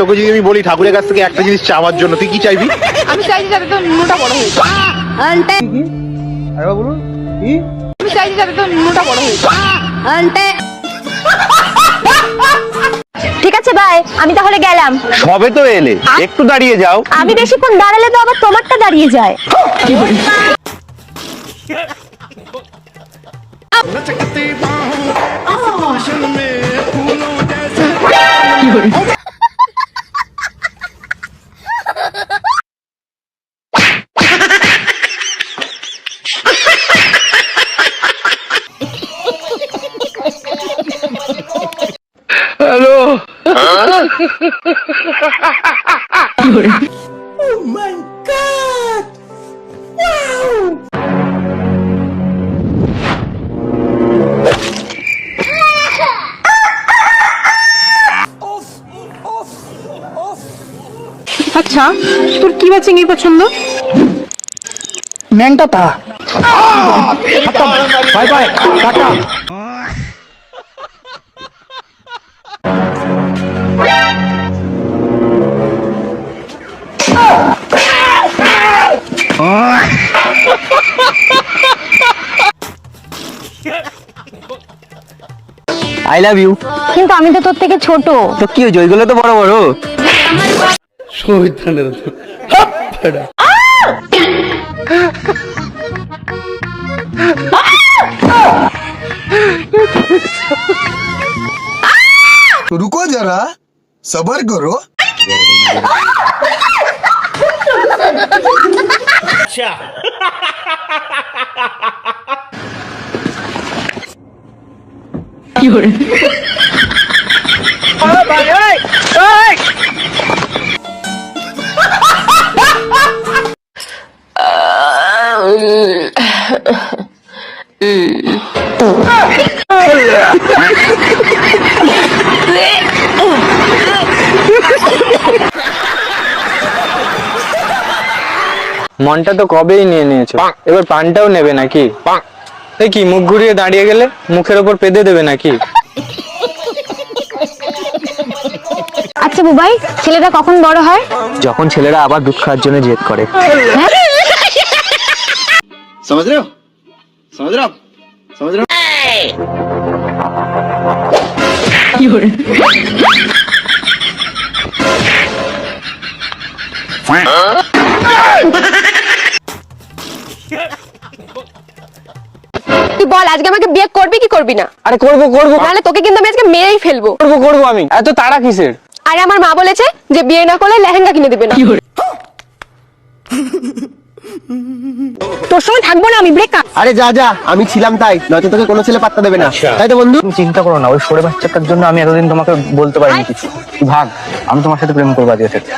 তোকে যদি আমি বলি ঠাকুরের কাছ থেকে একটা জিনিস চাওয়ার জন্য তুই কি চাইবি? আমি চাইছি যাতে তোর নুনুটা বড় হয়ে যায়। আরে বলুন কি? আমি চাইছি যাতে তোর নুনুটা বড় হয়ে যায়। ঠিক আছে বাই আমি তাহলে গেলাম। সবে তো এলে। একটু দাঁড়িয়ে যাও। আমি বেশিক্ষণ দাঁড়ালে তো আবার তোমারটা দাঁড়িয়ে যায়। আচ্ছা তোর কি বা চিংড়ি পছন্দ? ন্যাংটাতা bye bye tata. I love you কিন্তু আমি তো তোর থেকে ছোট। তো কি হয়েছে? ওইগুলো তো বড় বড়। 去。有人。好了，把人来，来。嗯，嗯，嗯，মনটা তো কবেই নিয়ে নিয়েছো এবার পানটাও নেবে নাকি এই কি মুখ ঘুরিয়ে দাঁড়িয়ে গেলে মুখের ওপর পেদে দেবে নাকি আচ্ছা বুবাই ছেলেটা কখন বড় হয় যখন ছেলেরা আবার দুধ খাওয়ার জন্য জেদ করে समझ रहे हो समझ रहे हो आप? समझ रहे हो তুই বল আজকে আমাকে বিয়ে করবি কি করবি না? আরে করব করব। নাহলে তোকে কিন্তু আমি আজকে মেরেই ফেলব। করব করব আমি। এত তাড়া কিসের? আরে আমার মা বলেছে যে বিয়ে না করলে লেহেঙ্গা কিনে দিবে না। তোর সঙ্গে থাকব না আমি ব্রেক আরে যা যা আমি ছিলাম তাই। নয়তো তোকে কোনো ছেলে পাত্তা দেবে না। তাই তো বন্ধু? তুমি চিন্তা করো না ওই সরে বাচ্চাটার জন্য আমি এতদিন তোমাকে বলতে পারিনি কিছু। ভাগ। আমি তোমার সাথে প্রেম করব আজকে। থেকে